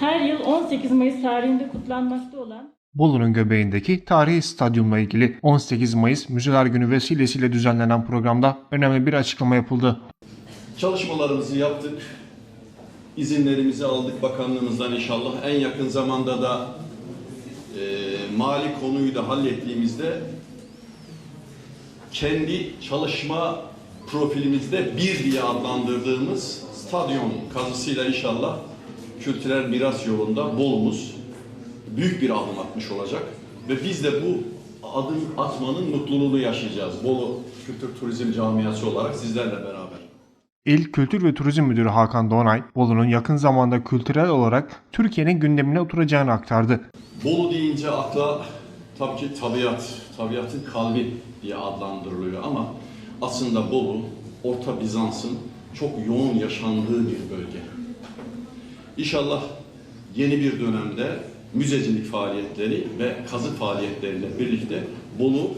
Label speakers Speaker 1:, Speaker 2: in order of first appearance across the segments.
Speaker 1: her yıl 18 Mayıs tarihinde kutlanmakta olan
Speaker 2: Bolu'nun göbeğindeki tarihi stadyumla ilgili 18 Mayıs Müzeler Günü vesilesiyle düzenlenen programda önemli bir açıklama yapıldı.
Speaker 3: Çalışmalarımızı yaptık. İzinlerimizi aldık bakanlığımızdan inşallah. En yakın zamanda da e, mali konuyu da hallettiğimizde kendi çalışma profilimizde bir diye adlandırdığımız stadyum kazısıyla inşallah kültürel miras yolunda Bolumuz büyük bir adım atmış olacak. Ve biz de bu adım atmanın mutluluğunu yaşayacağız. Bolu Kültür Turizm Camiası olarak sizlerle beraber.
Speaker 2: İl Kültür ve Turizm Müdürü Hakan Doğanay, Bolu'nun yakın zamanda kültürel olarak Türkiye'nin gündemine oturacağını aktardı.
Speaker 3: Bolu deyince akla tabii ki tabiat, tabiatın kalbi diye adlandırılıyor ama aslında Bolu, Orta Bizans'ın çok yoğun yaşandığı bir bölge. İnşallah yeni bir dönemde müzecilik faaliyetleri ve kazı faaliyetleriyle birlikte Bolu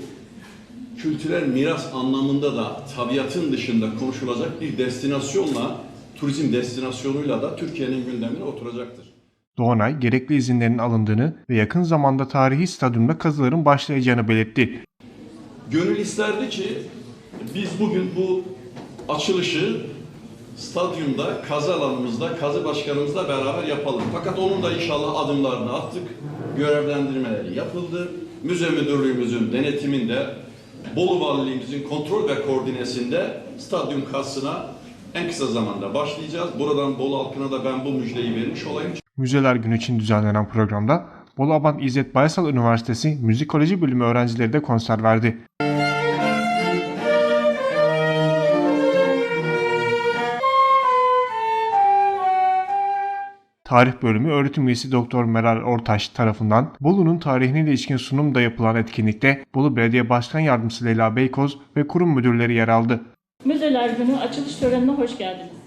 Speaker 3: kültürel miras anlamında da tabiatın dışında konuşulacak bir destinasyonla, turizm destinasyonuyla da Türkiye'nin gündemine oturacaktır.
Speaker 2: Doğanay, gerekli izinlerin alındığını ve yakın zamanda tarihi stadyumda kazıların başlayacağını belirtti.
Speaker 3: Gönül isterdi ki biz bugün bu açılışı stadyumda, kazı alanımızda, kazı başkanımızla beraber yapalım. Fakat onun da inşallah adımlarını attık. Görevlendirmeleri yapıldı. Müze müdürlüğümüzün denetiminde, Bolu Valiliğimizin kontrol ve koordinesinde stadyum kazısına en kısa zamanda başlayacağız. Buradan Bolu halkına da ben bu müjdeyi vermiş olayım.
Speaker 2: Müzeler Günü için düzenlenen programda Bolu Abant İzzet Baysal Üniversitesi Müzikoloji Bölümü öğrencileri de konser verdi. Tarih Bölümü öğretim üyesi Doktor Meral Ortaş tarafından Bolu'nun tarihine ilişkin sunum da yapılan etkinlikte Bolu Belediye Başkan Yardımcısı Leyla Beykoz ve kurum müdürleri yer aldı.
Speaker 1: Müzeler Günü açılış törenine hoş geldiniz.